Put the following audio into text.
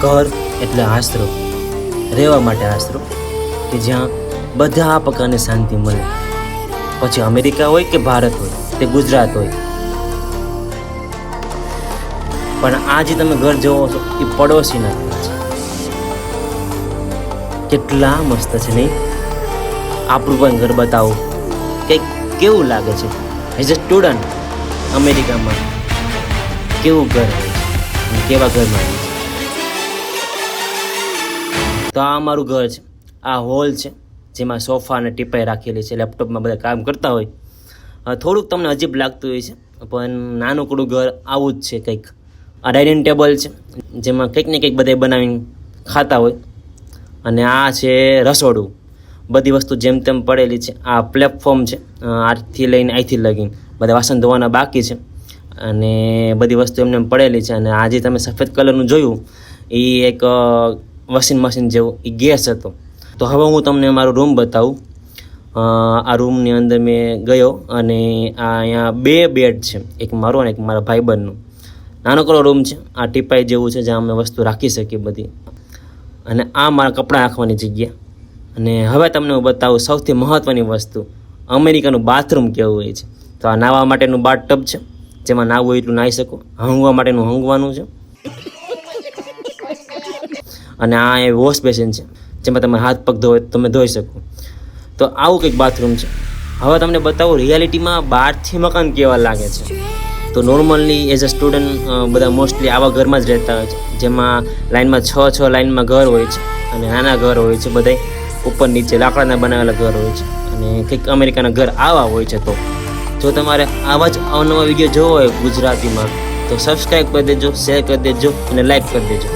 ઘર એટલે આશરો. રહેવા માટે આશરો કે જ્યાં બધા પ્રકારની શાંતિ મળે. પછી અમેરિકા હોય કે ભારત હોય તે ગુજરાત હોય. પણ આ જે તમે ઘર જોવો છો એ પડોશીના ઘર છે. કેટલા મસ્ત છે નહીં? આપણું પણ ઘર બતાવો. કે કેવું લાગે છે? એઝ અ સ્ટુડન્ટ અમેરિકામાં કેવું ઘર કેવા ઘરમાં તો આ અમારું ઘર છે. આ હોલ છે, જેમાં સોફા અને ટીપાઈ રાખેલી છે. લેપટોપમાં બધા કામ કરતા હોય. થોડુંક તમને અજીબ લાગતું હોય છે, પણ નાનકડું ઘર આવું જ છે કંઈક. આ ડાઇનિંગ ટેબલ છે, જેમાં કંઈક ને કંઈક બધા બનાવીને ખાતા હોય. અને આ છે રસોડું. બધી વસ્તુ જેમ તેમ પડેલી છે. આ પ્લેટફોર્મ છે આથી લઈને અહીંથી લગીને. બધા વાસણ ધોવાના બાકી છે. અને બધી વસ્તુ એમને એમ પડેલી છે. અને આ જે તમે સફેદ કલરનું જોયું એ એક વોશિંગ મશીન જેવું એ ગેસ હતો. તો હવે હું તમને મારો રૂમ બતાવું. આ રૂમની અંદર મેં ગયો અને આ અહીંયા બે બેડ છે. એક મારો અને એક મારા ભાઈબંધનું. નાનકડો રૂમ છે. આ ટીપાઈ જેવું છે જ્યાં અમે વસ્તુ રાખી શકીએ બધી. અને આ મારા કપડાં રાખવાની જગ્યા. અને હવે તમને હું બતાવું સૌથી મહત્ત્વની વસ્તુ. અમેરિકાનું બાથરૂમ કેવું હોય છે. તો આ નાહવા માટેનું બાથ ટબ છે. જેમાં નાહવું એટલું નાહી શકો. હંગવા માટેનું હંગવાનું છે. અને આ એ વોશ બેસિન છે, જેમાં તમે હાથ પગ ધોય તમે ધોઈ શકો. તો આવું કંઈક બાથરૂમ છે. હવે તમને બતાવું રિયાલિટીમાં બહારથી મકાન કેવા લાગે છે? તો નોર્મલી એઝ અ સ્ટુડન્ટ બધા મોસ્ટલી આવા ઘરમાં જ રહેતા હોય છે, જેમાં લાઇનમાં છ છ લાઇનમાં ઘર હોય છે, અને નાના ઘર હોય છે, બધાય ઉપર નીચે લાકડાના બનાવેલા ઘર હોય છે, અને કંઈક અમેરિકાના ઘર આવા હોય છે તો. જો તમારે આવા જ અવનવા વીડિયો જોવો હોય ગુજરાતીમાં, તો સબસ્ક્રાઈબ કરી દેજો શેર કરી દેજો, અને લાઈક કરી દેજો.